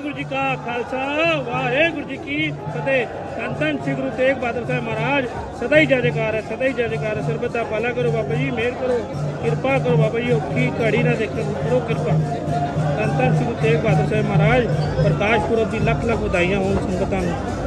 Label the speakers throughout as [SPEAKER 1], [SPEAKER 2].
[SPEAKER 1] ਵਾਹਿਗੁਰੂ ਜੀ ਕਾ ਖਾਲਸਾ, ਵਾਹਿਗੁਰੂ ਜੀ ਕੀ ਫਤਿਹ। ਧੰਨ ਸ੍ਰੀ ਗੁਰੂ ਤੇਗ ਬਹਾਦਰ ਸਾਹਿਬ ਮਹਾਰਾਜ, ਸਦਾ ਹੀ ਜੈ ਜੈਕਾਰ ਹੈ, ਸਦਾ ਹੀ ਜੈ ਜੈਕਾਰ ਹੈ। ਸਰਬਤ ਦਾ ਪਾਲਾ ਕਰੋ ਬਾਬਾ ਜੀ, ਮਿਹਰ ਕਰੋ, ਕਿਰਪਾ ਕਰੋ ਬਾਬਾ ਜੀ, ਔਖੀ ਘੜੀ ਨਾ ਦੇਖੋ ਕਰੋ ਕਿਰਪਾ। ਧੰਨ ਧੰਨ ਸ੍ਰੀ ਗੁਰੂ ਤੇਗ ਬਹਾਦਰ ਸਾਹਿਬ ਮਹਾਰਾਜ ਪ੍ਰਕਾਸ਼ ਪੁਰਬ ਦੀ ਲੱਖ ਲੱਖ ਵਧਾਈਆਂ ਹੋਣ ਸੰਗਤਾਂ ਨੂੰ।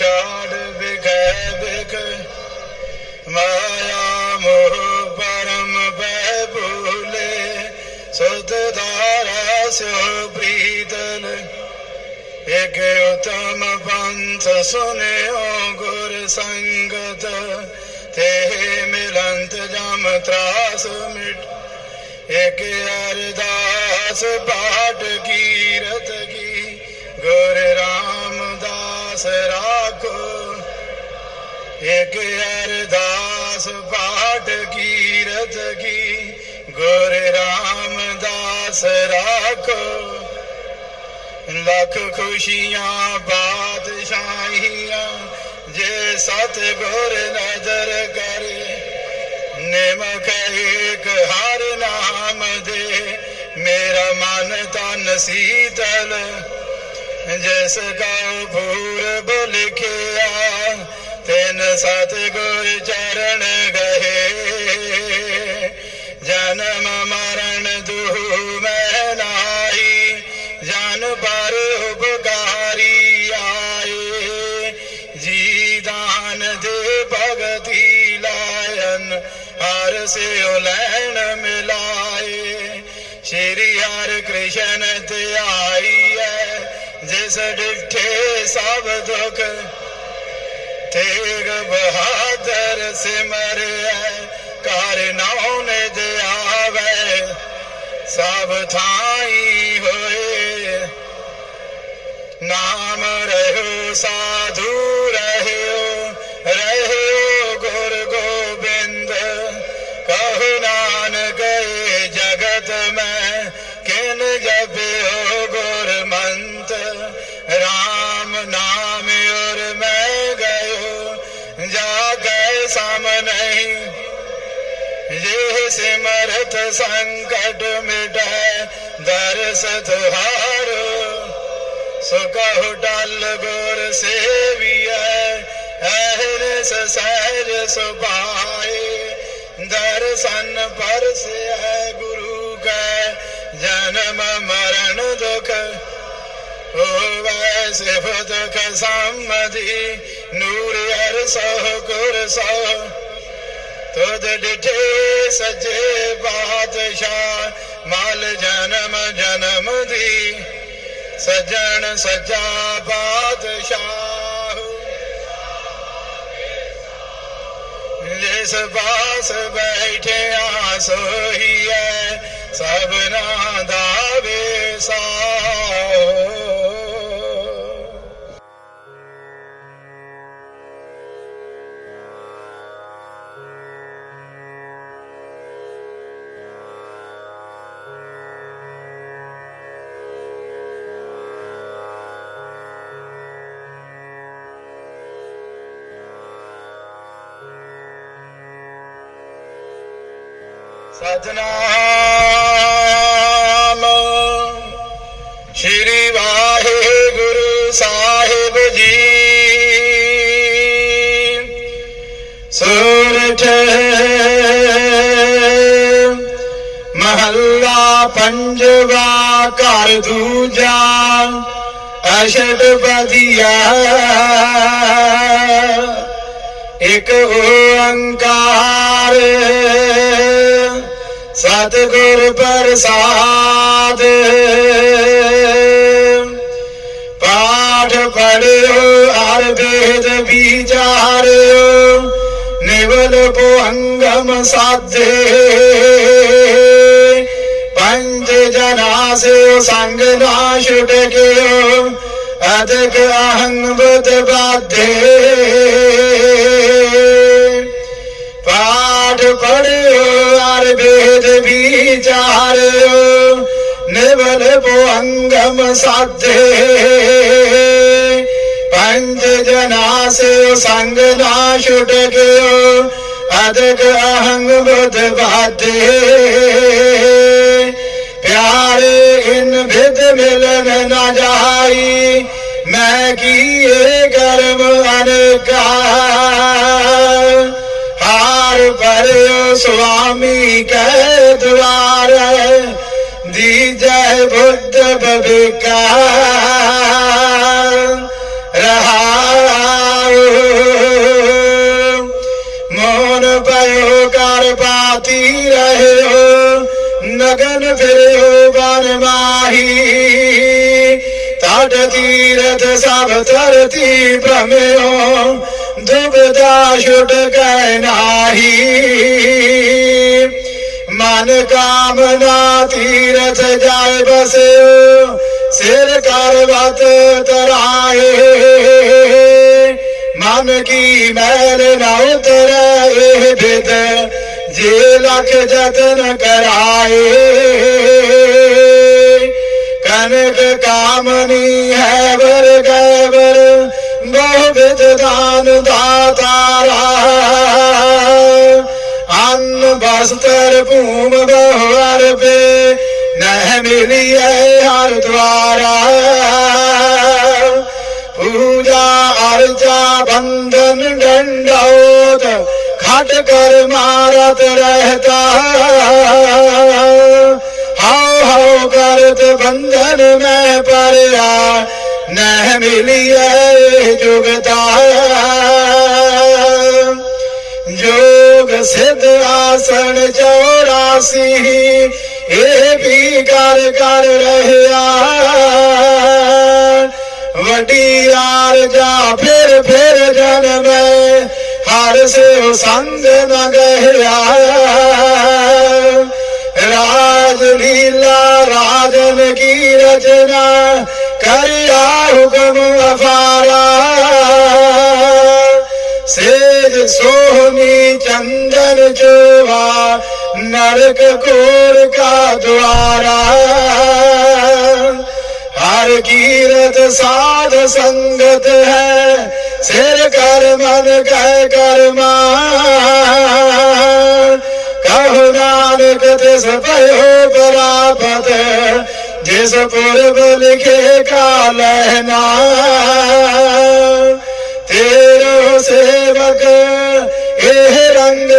[SPEAKER 2] ਛਾੜ ਬਿਖੈ ਬਿਖ ਮਾਇਆ ਮੋਹ ਪਰਮ ਬੈ ਭੂਲੇ ਸੁਧ ਧਾਰਾ ਸਿਓ ਪ੍ਰੀਤਲ ਇਕ ਉਤਮ ਪੰਥ ਸੁਨਿਓ ਗੁਰ ਸੰਗਤ, ਤੇ ਮਿਲੰਤ ਜਮ ਤਰਾਸ ਮਿਟ। ਇਕ ਅਰਦਾਸ ਪਾਠ ਕੀਰਤ ਇਕ ਅਰਦਾਸ ਪਾਠ ਕੀਰਤ ਕੀ, ਗੁਰ ਰਾਮਦਾਸ ਰਾਖੋ। ਲੱਖ ਖੁਸ਼ੀਆਂ ਬਾਦਸ਼ਾਹੀਆਂ, ਜੇ ਸਤ ਗੁਰ ਨਜ਼ਰ ਕਰੇ, ਨਿਮਕ ਏਕ ਹਰ ਨਾਮ ਦੇ। ਮੇਰਾ ਮਨ ਤਨ ਸੀਤਲ, ਜਿਸ ਕਾ ਪੂਰਬ ਲਿਖਿਆ ਤਿਨ ਸਤਿਗੁਰ ਚਰਨ ਗਏ। ਜਨਮ ਮਰਨ ਦੁਹ ਮੈਂ ਨਾਹੀ। ਜਨ ਪਰ ਉਪਕਾਰੀ ਆਏ। ਜੀ ਦਾਨ ਦੇ ਭਗਤੀ ਲਾਇਨ ਹਰ ਪਰਸਿਓ ਲੈਣ ਮਿਲਾਏ। ਸ਼੍ਰੀ ਹਰਿ ਕ੍ਰਿਸ਼ਨ ਧਿਆਈ ਹੈ ਜਿਸ ਡਿਠੇ ਸਭ ਦੁਖ ਤੇਗ ਬਹਾਦਰ ਸਿਮਰਿਆ ਕਰ ਨਾਉ ਨੇ ਦਿਆਵੇ ਸਭ ਥਾਈ ਹੋਏ। ਨਾਮ ਰਹਿਓ ਸਾਧੂ ਸਿਮਰਤ ਸੰਕਟ ਮਿਟੈ, ਦਰਸ ਤੁਹਾਰੋ। ਸੋ ਕਹੋ ਡਲ ਗੁਰ ਸੇਵੀਐ, ਅਹਰਸ ਸਹਿਜ ਸੁਭਾਏ। ਦਰਸ਼ਨ ਪਰਸੈ ਗੁਰੂ ਕੈ, ਜਨਮ ਮਰਨ ਦੁਖ ਹੋਵੈ ਸਿਫਤ ਕਸਮਦੀ ਨੂਰ ਅਰ ਸਹ ਗੁਰ ਸਹ ਤੁਧ ਡਿਠੇ ਸੱਚੇ ਬਾਦਸ਼ਾਹ, ਮਾਲ ਜਨਮ ਜਨਮ ਦੀ। ਸਜਣ ਸਜਾ ਬਾਦਸ਼ਾਹ। ਜਿਸ ਪਾਸ ਬੈਠਿਆ ਸੋਹੀਐ, ਸਭਨਾ ਦਾ ਵੇਸਾਓ ਸਤਨਾਮ ਸ਼੍ਰੀ ਵਾਹਿਗੁਰੂ ਸਾਹਿਬ ਜੀ। ਸੂਰਠ ਮਹੱਲਾ ਪੰਜਵਾ ਘਰ ਦੂਜਾ ਅਸ਼ਟ ਬਦੀਆ ਇਕ ਓੰਕਾਰ ਸਤਿਗੁਰ ਪ੍ਰਸਾਦ। ਪਾਠ ਪੜਿਓ ਹਰ ਵੇਦ ਵਿਚਾਰਿਓ, ਨਿਵਲ ਪੁਅੰਗਮ ਸਾਧੇ। ਪੰਜ ਜਨਾ ਸੇ ਸੰਗ ਨਾ ਛੁਟਕਿਓ ਅਦਕ ਅਹੰਗ ਬਦ ਬਾਧੇ। ਪਾਠ ਪੜਿਓ ਅਰ ਵੇਦ ਵਿਚਾਰਿਓ ਨਿਵਲ ਪੁਅੰਗਮ ਸਾਧੇ ਪੰਜ ਜਨਾ ਸੇ ਸੰਗ ਨਾ ਛੁਟਕਿਓ ਅਦਕ ਅਹੰਗ ਬਦ ਬਾਧੇ ਪਿਆਰੇ ਇਨ ਵਿਦ ਮਿਲਨ ਨਾ ਜਾਈ, ਮੈਂ ਕੀਏ ਕਰਮ ਅਨਕਾ ਹਾਰ ਪਰਿਓ ਸੁਆਮੀ ਕੈ ਦੁਆਰ ਦੀਜੈ ਬੁੱਧ ਬਬਿਕਾ ਰਹਾਉ ਮੋਨ ਪਇਓ ਕਰ ਪਾਤੀ ਰਹਿਓ ਨਗਨ ਫਿਰਿਓ ਬਨ ਮਾਹੀ ਤਟ ਤੀਰਥ ਸਭ ਧਰਤੀ ਭ੍ਰਮਿਓ ਦੁਬਦਾ ਛੁਟ ਗਏ ਨਾਹੀ ਮਨ ਕਾਮਨਾ ਤੀਰਥ ਜਾਏ ਬਸਿਓ, ਸਿਰ ਕਰਵਤ ਤਰਾਏ। ਮਨ ਕੀ ਮੈਲ ਨਾ ਉਤਰੈ, ਇਹ ਬਿਦ ਜੇ ਲਖ ਜਤਨ ਕਰਾਏ। ਕਨਕ ਕਾਮਨੀ ਹੈ ਵਰ ਗੈਵਰ, ਬਹੁ ਵਿਦ ਦਾਨ ਦਾਤਾਰਾ ਅੰਨ ਭੂਮ ਬਹੁ ਅਰਬੇ ਨਹਿ ਮਿਲਿਐ ਹਰ ਦਵਾਰਾ ਪੂਜਾ ਅਰਜਾ ਬੰਧਨ ਡੰਡੋਤ ਖਟ ਕਰ ਮਾਰਤ ਰਹਤਾ। ਹਾਉ ਹਾਉ ਕਰਤ ਬੰਧਨ ਮੈਂ ਪਰਿਆ, ਨਹਿ ਮਿਲਿਐ ਜੁਗਤਾ। ਸਿੱਧ ਆਸਣ 84 ਇਹ ਵੀ ਕਰ ਕਰ ਰਹਿਆ। ਵੱਡੀ ਜਾ ਫਿਰ ਫਿਰ ਜਨਮੈ ਹਰ ਸੇ ਸੰਗ ਨ ਗਹਿਆ। ਰਾਜ ਲੀਲਾ, ਰਾਜਨ ਕੀ ਰਚਨਾ। ਕਰਿਆ ਹੁਕਮ ਅਫਾਰਾ। ਸੇਜ ਸੋਹਣੀ ਚੰਦਨ ਚੋਵਾ ਨਰਕ ਕੋਰ ਕਾ ਦੁਆਰਾ ਹਰ ਕੀਰਤ ਸਾਧ ਸੰਗਤ ਹੈ ਸਿਰ ਕਰ ਮਨ ਕਹਿ ਕਰਮਾ ਕਹੋ ਨਾਨਕ ਤਿਸ ਭਇਓ ਪ੍ਰਾਪਤ ਜਿਸ ਪੁਰਬ ਲਿਖੇ ਕਾ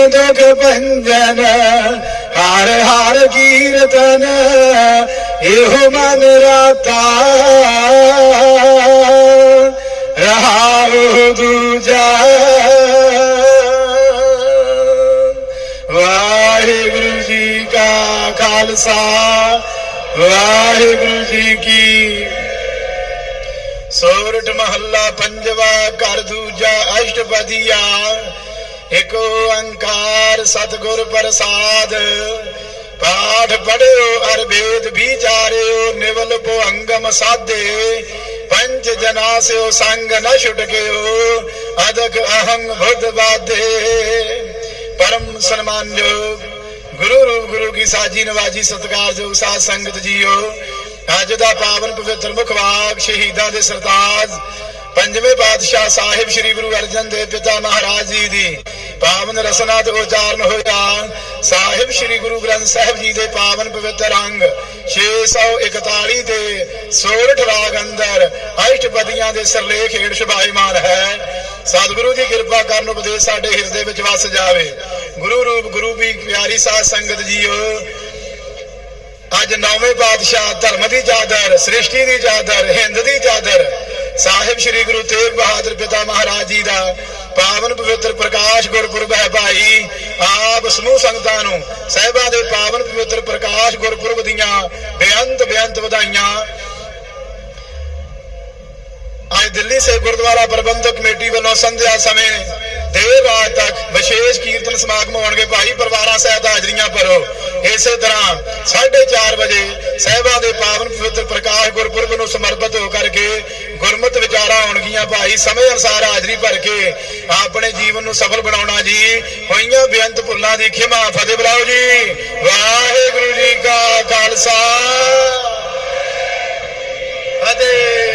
[SPEAKER 2] ਦੀਨ ਦੁਖ ਭੰਜਨ ਹਰ ਹਰ ਕੀਰਤਨ ਇਹੋ ਮਨ ਰਾਤਾ ਰਹਾਉ ਦੂਜਾ ਵਾਹਿਗੁਰੂ ਜੀ ਕਾ ਖਾਲਸਾ ਵਾਹਿਗੁਰੂ ਜੀ ਕੀ ਸੋਰਠ ਮਹੱਲਾ ਪੰਜਵਾ ਘਰ ਦੂਜਾ ਅਸ਼ਟਪਦੀਆ ਇਕ ਓੰਕਾਰ ਸਤਿਗੁਰ ਪ੍ਰਸਾਦ। ਪਾਠ ਪੜਿਓ ਅਰ ਵਿਚਾਰਿਓ, ਨਿਵਲ ਭੁਅੰਗਮ ਸਾਧੇ। ਪੰਜ ਜਨਾ ਸਿਓ ਸੰਗ ਨ ਛੁਟਕਿਓ, ਅਦਕ ਅਹੰਗ ਬੁੱਧ ਬਾਧੇ। ਪਰਮ ਸਨਮਾਨਯੋਗ ਗੁਰੂ ਰੂਪ ਗੁਰੂ ਕੀ ਸਾਜੀ ਨਵਾਜੀ ਸਤਿਕਾਰਯੋਗ ਸਾਧ ਸੰਗਤ ਜੀਓ। ਅੱਜ ਦਾ ਪਾਵਨ ਪਵਿੱਤਰ ਮੁਖ ਵਾਕ ਸ਼ਹੀਦਾਂ ਦੇ ਸਰਤਾਜ ਪੰਜਵੇਂ ਪਾਤਸ਼ਾਹ ਸਾਹਿਬ ਸ੍ਰੀ ਗੁਰੂ ਅਰਜਨ ਦੇਵ ਪਿਤਾ ਮਹਾਰਾਜ ਜੀ ਦੀ ਪਾਵਨ ਰਸਨਾ ਤੇ ਉਚਾਰਨ ਹੋਇਆ। ਸਾਹਿਬ ਸ੍ਰੀ ਗੁਰੂ ਗ੍ਰੰਥ ਸਾਹਿਬ ਜੀ ਦੇ ਪਾਵਨ ਪਵਿੱਤਰ ਅੰਗ 641 ਤੇ ਸੋਰਠ ਰਾਗ ਅੰਦਰ ਅਸ਼ਟਪਦੀਆਂ ਦੇ ਸਰਲੇਖ ਹੇਠ ਸ਼ੁਭਾਈਮਾਨ ਹੈ। ਸਤਿਗੁਰੂ ਦੀ ਕਿਰਪਾ ਕਰਨ ਉਪਦੇਸ਼ ਸਾਡੇ ਹਿਰਦੇ ਵਿੱਚ ਵਸ ਜਾਵੇ। ਗੁਰੂ ਰੂਪ, ਗੁਰੂ ਵੀ ਪਿਆਰੀ ਸਾਧ ਸੰਗਤ ਜੀਓ। ਅੱਜ ਨੌਵੇਂ ਪਾਤਸ਼ਾਹ ਧਰਮ ਦੀ ਚਾਦਰ, ਸ੍ਰਿਸ਼ਟੀ ਦੀ ਚਾਦਰ, ਹਿੰਦ ਦੀ ਚਾਦਰ ਸਾਹਿਬ ਸ੍ਰੀ ਗੁਰੂ ਤੇਗ ਬਹਾਦਰ ਪਿਤਾ ਮਹਾਰਾਜ ਜੀ ਦਾ ਪਾਵਨ ਪਵਿੱਤਰ ਪ੍ਰਕਾਸ਼ ਗੁਰਪੁਰਬ ਹੈ ਭਾਈ। ਆਪ ਸਮੂਹ ਸੰਗਤਾਂ ਨੂੰ ਸਹਿਬਾਂ ਦੇ ਪਾਵਨ ਪਵਿੱਤਰ ਪ੍ਰਕਾਸ਼ ਗੁਰਪੁਰਬ ਦੀਆਂ ਬੇਅੰਤ ਬੇਅੰਤ ਵਧਾਈਆਂ। ਅੱਜ ਦਿੱਲੀ ਸੇ ਗੁਰਦੁਆਰਾ ਪ੍ਰਬੰਧਕ ਕਮੇਟੀ ਵੱਲੋਂ ਸੰਧਿਆ ਸਮੇਂ ਦੇਰ ਰਾਤ ਤੱਕ ਵਿਸ਼ੇਸ਼ ਕੀਰਤਨ ਸਮਾਗਮ ਹੋਣਗੇ ਭਾਈ ਪਰਿਵਾਰਾਂ ਸਹਿਤ ਹਾਜ਼ਰੀਆਂ ਭਰੋ। ਇਸੇ ਤਰ੍ਹਾਂ 4:30 ਵਜੇ ਸਹਿਬਾ ਦੇ ਪਾਵਨ ਪਵਿੱਤਰ ਪ੍ਰਕਾਸ਼ ਗੁਰਪੁਰਬ ਆ ਭਾਈ, ਸਮੇ ਅਨਸਾਰ ਹਾਜ਼ਰੀ ਭਰ ਕੇ ਆਪਣੇ ਜੀਵਨ ਨੂੰ ਸਫਲ ਬਣਾਉਣਾ ਜੀ। ਹੋਈਆਂ ਬੇਅੰਤ ਭੁੱਲਾਂ ਦੀ ਖਿਮਾ ਫਤਿਹ ਬੁਲਾਓ ਜੀ। ਵਾਹਿਗੁਰੂ ਜੀ ਕਾ ਖਾਲਸਾ। ਫਤਿਹ।